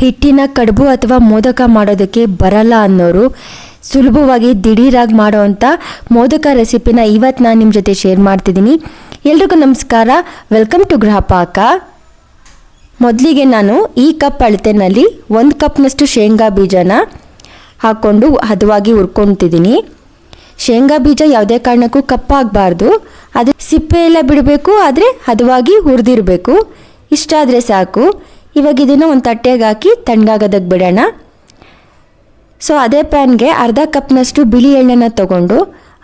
ಹಿಟ್ಟಿನ ಕಡುಬು ಅಥವಾ ಮೋದಕ ಮಾಡೋದಕ್ಕೆ ಬರಲ್ಲ ಅನ್ನೋರು ಸುಲಭವಾಗಿ ದಿಢೀರಾಗಿ ಮಾಡೋವಂಥ ಮೋದಕ ರೆಸಿಪಿನ ಇವತ್ತು ನಾನು ನಿಮ್ಮ ಜೊತೆ ಶೇರ್ ಮಾಡ್ತಿದ್ದೀನಿ. ಎಲ್ರಿಗೂ ನಮಸ್ಕಾರ. ವೆಲ್ಕಮ್ ಟು ಗೃಹಪಾಕ ಮೊದಲಿಗೆ ನಾನು ಈ ಕಪ್ ಅಳತೆನಲ್ಲಿ ಒಂದು ಕಪ್ನಷ್ಟು ಶೇಂಗಾ ಬೀಜನ ಹಾಕ್ಕೊಂಡು ಹದವಾಗಿ ಹುರ್ಕೊತಿದ್ದೀನಿ. ಶೇಂಗಾ ಬೀಜ ಯಾವುದೇ ಕಾರಣಕ್ಕೂ ಕಪ್ಪಾಗಬಾರ್ದು ಅದು ಸಿಪ್ಪೆ ಎಲ್ಲ ಬಿಡಬೇಕು, ಆದರೆ ಹದವಾಗಿ ಹುರಿದಿರಬೇಕು. ಇಷ್ಟಾದರೆ ಸಾಕು. ಇವಾಗ ಇದನ್ನು ಒಂದು ತಟ್ಟೆಗೆ ಹಾಕಿ ತಣ್ಣಗಾಗೋದಕ್ಕೆ ಬಿಡೋಣ. ಸೊ ಅದೇ ಪ್ಯಾನ್ಗೆ ಅರ್ಧ ಕಪ್ನಷ್ಟು ಬಿಳಿ ಎಣ್ಣೆನ ತಗೊಂಡು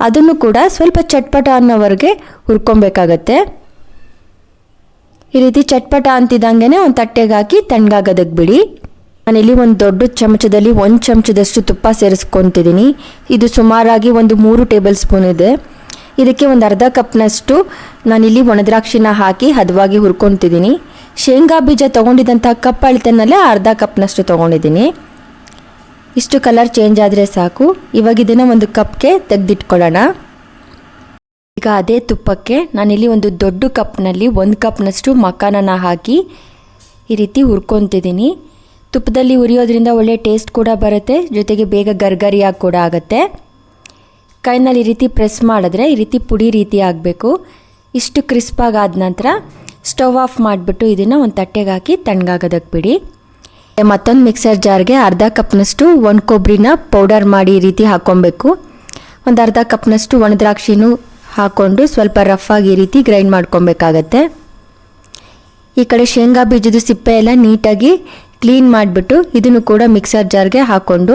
ಅದನ್ನು ಕೂಡ ಸ್ವಲ್ಪ ಚಟ್ಪಟ ಅನ್ನೋವರೆಗೆ ಹುರ್ಕೊಬೇಕಾಗತ್ತೆ. ಈ ರೀತಿ ಚಟ್ಪಟ ಅಂತಿದ್ದಂಗೆ ಒಂದು ತಟ್ಟೆಗೆ ಹಾಕಿ ತಣ್ಣಗಾಗೋದಕ್ಕೆ ಬಿಡಿ. ನಾನಿಲ್ಲಿ ಒಂದು ದೊಡ್ಡ ಚಮಚದಲ್ಲಿ ಒಂದು ಚಮಚದಷ್ಟು ತುಪ್ಪ ಸೇರಿಸ್ಕೊತಿದ್ದೀನಿ. ಇದು ಸುಮಾರಾಗಿ ಒಂದು ಮೂರು ಟೇಬಲ್ ಸ್ಪೂನ್ ಇದೆ. ಇದಕ್ಕೆ ಒಂದು ಅರ್ಧ ಕಪ್ನಷ್ಟು ನಾನಿಲ್ಲಿ ಒಣದ್ರಾಕ್ಷಿನ ಹಾಕಿ ಹದವಾಗಿ ಹುರ್ಕೊತಿದ್ದೀನಿ. ಶೇಂಗಾ ಬೀಜ ತೊಗೊಂಡಿದ್ದಂಥ ಕಪ್ ಅಳತೆನಲ್ಲೇ ಅರ್ಧ ಕಪ್ನಷ್ಟು ತೊಗೊಂಡಿದ್ದೀನಿ. ಇಷ್ಟು ಕಲರ್ ಚೇಂಜ್ ಆದರೆ ಸಾಕು. ಇವಾಗ ಇದನ್ನು ಒಂದು ಕಪ್ಗೆ ತೆಗೆದಿಟ್ಕೊಳ್ಳೋಣ. ಈಗ ಅದೇ ತುಪ್ಪಕ್ಕೆ ನಾನಿಲ್ಲಿ ಒಂದು ದೊಡ್ಡ ಕಪ್ನಲ್ಲಿ ಒಂದು ಕಪ್ನಷ್ಟು ಮಕಾನನ ಹಾಕಿ ಈ ರೀತಿ ಹುರ್ಕೊತಿದ್ದೀನಿ. ತುಪ್ಪದಲ್ಲಿ ಉರಿಯೋದ್ರಿಂದ ಒಳ್ಳೆ ಟೇಸ್ಟ್ ಕೂಡ ಬರುತ್ತೆ, ಜೊತೆಗೆ ಬೇಗ ಗರ್ಗರಿಯಾಗಿ ಕೂಡ ಆಗುತ್ತೆ. ಕೈನಲ್ಲಿ ಈ ರೀತಿ ಪ್ರೆಸ್ ಮಾಡಿದ್ರೆ ಈ ರೀತಿ ಪುಡಿ ರೀತಿ ಆಗಬೇಕು. ಇಷ್ಟು ಕ್ರಿಸ್ಪಾಗಿ ಆದ ನಂತರ ಸ್ಟವ್ ಆಫ್ ಮಾಡಿಬಿಟ್ಟು ಇದನ್ನು ಒಂದು ತಟ್ಟೆಗೆ ಹಾಕಿ ತಣ್ಣಗಾಗೋದಕ್ಕೆ ಬಿಡಿ. ಮತ್ತೊಂದು ಮಿಕ್ಸರ್ ಜಾರ್ಗೆ ಅರ್ಧ ಕಪ್ನಷ್ಟು ಒಣ ಕೊಬ್ಬರಿನ ಪೌಡರ್ ಮಾಡಿ ರೀತಿ ಹಾಕ್ಕೊಬೇಕು ಒಂದು ಅರ್ಧ ಕಪ್ನಷ್ಟು ಒಣದ್ರಾಕ್ಷಿನೂ ಹಾಕ್ಕೊಂಡು ಸ್ವಲ್ಪ ರಫ್ ಆಗಿ ಈ ರೀತಿ ಗ್ರೈಂಡ್ ಮಾಡ್ಕೊಬೇಕಾಗತ್ತೆ. ಈ ಕಡೆ ಶೇಂಗಾ ಬೀಜದ ಸಿಪ್ಪೆ ಎಲ್ಲ ನೀಟಾಗಿ ಕ್ಲೀನ್ ಮಾಡಿಬಿಟ್ಟು ಇದನ್ನು ಕೂಡ ಮಿಕ್ಸರ್ ಜಾರ್ಗೆ ಹಾಕ್ಕೊಂಡು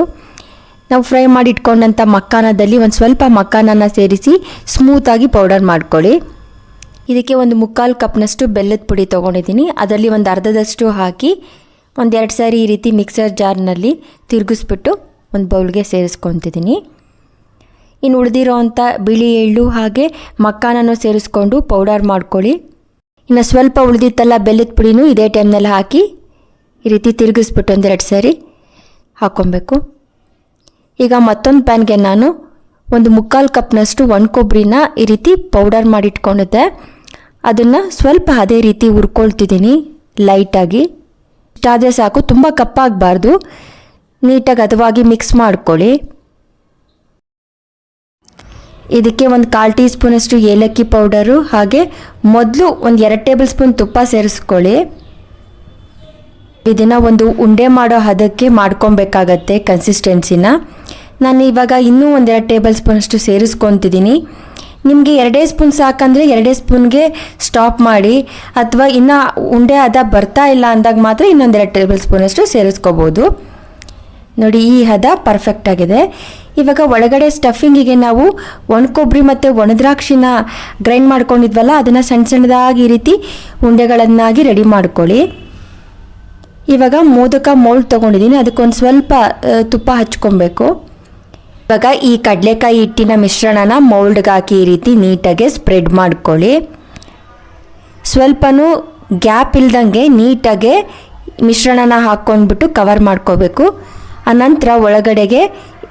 ನಾವು ಫ್ರೈ ಮಾಡಿ ಇಟ್ಕೊಂಡಂಥ ಮಕ್ಕಾನದಲ್ಲಿ ಒಂದು ಸ್ವಲ್ಪ ಮಕ್ಕಾನನ ಸೇರಿಸಿ ಸ್ಮೂತಾಗಿ ಪೌಡರ್ ಮಾಡ್ಕೊಳ್ಳಿ. ಇದಕ್ಕೆ ಒಂದು ಮುಕ್ಕಾಲು ಕಪ್ನಷ್ಟು ಬೆಲ್ಲದ ಪುಡಿ ತೊಗೊಂಡಿದ್ದೀನಿ. ಅದರಲ್ಲಿ ಒಂದು ಅರ್ಧದಷ್ಟು ಹಾಕಿ ಒಂದೆರಡು ಸಾರಿ ಈ ರೀತಿ ಮಿಕ್ಸರ್ ಜಾರ್ನಲ್ಲಿ ತಿರುಗಿಸ್ಬಿಟ್ಟು ಒಂದು ಬೌಲ್ಗೆ ಸೇರಿಸ್ಕೊತಿದ್ದೀನಿ. ಇನ್ನು ಉಳಿದಿರೋ ಅಂಥ ಬಿಳಿ ಎಳ್ಳು ಹಾಗೆ ಮಕ್ಕಾನನ್ನು ಸೇರಿಸ್ಕೊಂಡು ಪೌಡರ್ ಮಾಡ್ಕೊಳ್ಳಿ. ಇನ್ನು ಸ್ವಲ್ಪ ಉಳಿದಿತ್ತಲ್ಲ ಬೆಲ್ಲದ ಪುಡಿನೂ ಇದೇ ಟೈಮ್ನಲ್ಲಿ ಹಾಕಿ ಈ ರೀತಿ ತಿರುಗಿಸ್ಬಿಟ್ಟು ಒಂದೆರಡು ಸಾರಿ ಹಾಕ್ಕೊಬೇಕು. ಈಗ ಮತ್ತೊಂದು ಪ್ಯಾನ್ಗೆ ನಾನು ಒಂದು ಮುಕ್ಕಾಲು ಕಪ್ನಷ್ಟು ಒಣ ಕೊಬ್ಬರಿನ ಈ ರೀತಿ ಪೌಡರ್ ಮಾಡಿಟ್ಕೊಂಡಿದ್ದೆ. ಅದನ್ನು ಸ್ವಲ್ಪ ಅದೇ ರೀತಿ ಹುರ್ಕೊಳ್ತಿದ್ದೀನಿ, ಲೈಟಾಗಿ. ಇಷ್ಟಾದರೆ ಸಾಕು, ತುಂಬ ಕಪ್ಪಾಗಬಾರ್ದು. ನೀಟಾಗಿ ಹದವಾಗಿ ಮಿಕ್ಸ್ ಮಾಡ್ಕೊಳ್ಳಿ. ಇದಕ್ಕೆ ಒಂದು ಕಾಲು ಟೀ ಸ್ಪೂನಷ್ಟು ಏಲಕ್ಕಿ ಪೌಡರು, ಹಾಗೆ ಮೊದಲು ಒಂದು ಎರಡು ಟೇಬಲ್ ಸ್ಪೂನ್ ತುಪ್ಪ ಸೇರಿಸ್ಕೊಳ್ಳಿ. ಇದನ್ನು ಒಂದು ಉಂಡೆ ಮಾಡೋ ಹದಕ್ಕೆ ಮಾಡ್ಕೊಬೇಕಾಗತ್ತೆ ಕನ್ಸಿಸ್ಟೆನ್ಸಿನ ನಾನು ಇವಾಗ ಇನ್ನೂ ಒಂದೆರಡು ಟೇಬಲ್ ಸ್ಪೂನಷ್ಟು ಸೇರಿಸ್ಕೊತಿದ್ದೀನಿ. ನಿಮಗೆ ಎರಡೇ ಸ್ಪೂನ್ ಸಾಕಂದರೆ ಎರಡೇ ಸ್ಪೂನ್ಗೆ ಸ್ಟಾಪ್ ಮಾಡಿ, ಅಥವಾ ಇನ್ನು ಉಂಡೆ ಹದ ಬರ್ತಾ ಇಲ್ಲ ಅಂದಾಗ ಮಾತ್ರ ಇನ್ನೊಂದೆರಡು ಟೇಬಲ್ ಸ್ಪೂನಷ್ಟು ಸೇರಿಸ್ಕೋಬೋದು. ನೋಡಿ, ಈ ಹದ ಪರ್ಫೆಕ್ಟ್ ಆಗಿದೆ. ಇವಾಗ ಒಳಗಡೆ ಸ್ಟಫಿಂಗಿಗೆ ನಾವು ಒಣ ಕೊಬ್ಬರಿ ಮತ್ತು ಒಣದ್ರಾಕ್ಷಿನ ಗ್ರೈಂಡ್ ಮಾಡ್ಕೊಂಡಿದ್ವಲ್ಲ, ಅದನ್ನು ಸಣ್ಣ ಸಣ್ಣದಾಗಿ ಈ ರೀತಿ ಉಂಡೆಗಳನ್ನಾಗಿ ರೆಡಿ ಮಾಡ್ಕೊಳ್ಳಿ. ಇವಾಗ ಮೋದಕ ಮೋಲ್ಡ್ ತೊಗೊಂಡಿದ್ದೀನಿ, ಅದಕ್ಕೊಂದು ಸ್ವಲ್ಪ ತುಪ್ಪ ಹಚ್ಕೊಬೇಕು. ಇವಾಗ ಈ ಕಡಲೆಕಾಯಿ ಹಿಟ್ಟಿನ ಮಿಶ್ರಣನ ಮೌಲ್ಡ್ಗೆ ಹಾಕಿ ಈ ರೀತಿ ನೀಟಾಗಿ ಸ್ಪ್ರೆಡ್ ಮಾಡ್ಕೊಳ್ಳಿ. ಸ್ವಲ್ಪನೂ ಗ್ಯಾಪ್ ಇಲ್ದಂಗೆ ನೀಟಾಗೆ ಮಿಶ್ರಣನ ಹಾಕ್ಕೊಂಡ್ಬಿಟ್ಟು ಕವರ್ ಮಾಡ್ಕೋಬೇಕು. ಆನಂತರ ಒಳಗಡೆಗೆ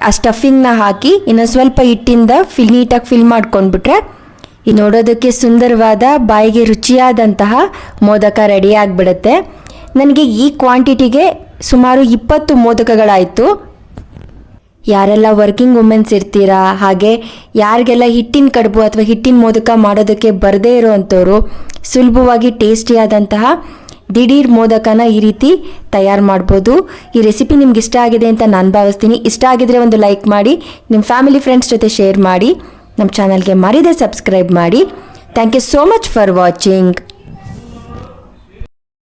ಆ ಸ್ಟಫಿಂಗ್ನ ಹಾಕಿ ಇನ್ನು ಸ್ವಲ್ಪ ಹಿಟ್ಟಿಂದ ಫಿಲ್ ನೀಟಾಗಿ ಫಿಲ್ ಮಾಡ್ಕೊಂಡ್ಬಿಟ್ರೆ ಈ ನೋಡೋದಕ್ಕೆ ಸುಂದರವಾದ ಬಾಯಿಗೆ ರುಚಿಯಾದಂತಹ ಮೋದಕ ರೆಡಿ ಆಗಿಬಿಡುತ್ತೆ. ನನಗೆ ಈ ಕ್ವಾಂಟಿಟಿಗೆ ಸುಮಾರು ಇಪ್ಪತ್ತು ಮೋದಕಗಳಾಯಿತು. ಯಾರೆಲ್ಲ ವರ್ಕಿಂಗ್ ವುಮೆನ್ಸ್ ಇರ್ತೀರಾ, ಹಾಗೆ ಯಾರಿಗೆಲ್ಲ ಹಿಟ್ಟಿನ ಕಡುಬು ಅಥವಾ ಹಿಟ್ಟಿನ ಮೋದಕ ಮಾಡೋದಕ್ಕೆ ಬರದೇ ಇರೋವಂಥವ್ರು ಸುಲಭವಾಗಿ ಟೇಸ್ಟಿಯಾದಂತಹ ದಿಢೀರ್ ಮೋದಕನ ಈ ರೀತಿ ತಯಾರು ಮಾಡ್ಬೋದು. ಈ ರೆಸಿಪಿ ನಿಮ್ಗೆ ಇಷ್ಟ ಆಗಿದೆ ಅಂತ ನಾನು ಭಾವಿಸ್ತೀನಿ. ಇಷ್ಟ ಆಗಿದ್ರೆ ಒಂದು ಲೈಕ್ ಮಾಡಿ ನಿಮ್ಮ ಫ್ಯಾಮಿಲಿ ಫ್ರೆಂಡ್ಸ್ ಜೊತೆ ಶೇರ್ ಮಾಡಿ ನಮ್ಮ ಚಾನಲ್ಗೆ ಮರಿದೆ ಸಬ್ಸ್ಕ್ರೈಬ್ ಮಾಡಿ. Thank you so much for watching